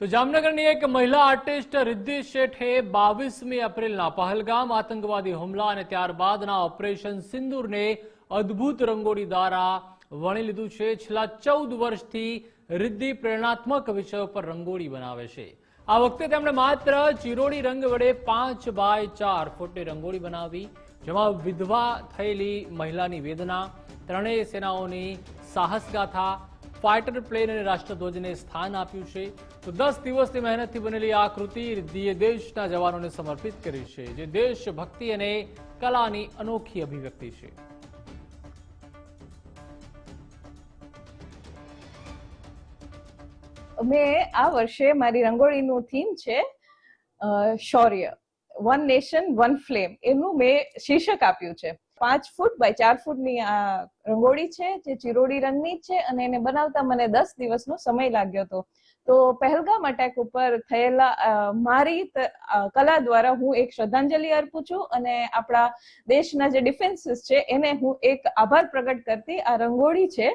તો જામનગરની એક મહિલા આર્ટિસ્ટ રિદ્ધિ શેઠે બાવીસમી એપ્રિલના પહલગામ આતંકવાદી હુમલા અને ત્યારબાદના ઓપરેશન સિંદૂરને અદ્ભુત રંગોળી દ્વારા વણી લીધું છે. છેલ્લા ચૌદ વર્ષથી રિદ્ધિ પ્રેરણાત્મક વિષયો પર રંગોળી બનાવે છે. આ વખતે તેમણે માત્ર ચિરોડી રંગ વડે પાંચ બાય ચાર ફૂટની રંગોળી બનાવી, જેમાં વિધવા થયેલી મહિલાની વેદના, ત્રણેય સેનાઓની સાહસગાથા ફાઇટર પ્લેન અને રાષ્ટ્રધ્વજને સ્થાન આપ્યું છે. તો દસ દિવસની મહેનતથી બનેલી આ કૃતિ દેશના જવાનોને સમર્પિત કરી છે, જે દેશભક્તિ અને કલાની અનોખી અભિવ્યક્તિ છે. મેં આ વર્ષે મારી રંગોળીનું થીમ છે શૌર્ય. વન નેશન વન ફ્લેમ એનું મેં શીર્ષક આપ્યું છે. પાંચ ફૂટ બાય ચાર ફૂટની આ રંગોળી છે, જે ચિરોડી રંગની છે અને એને બનાવતા મને દસ દિવસનો સમય લાગ્યો હતો. તો પહેલગામ અટેક ઉપર થયેલા મારી કલા દ્વારા હું એક શ્રદ્ધાંજલિ અર્પું છું અને આપણા દેશના જે ડિફેન્સીસ છે, એને હું એક આભાર પ્રગટ કરતી આ રંગોળી છે.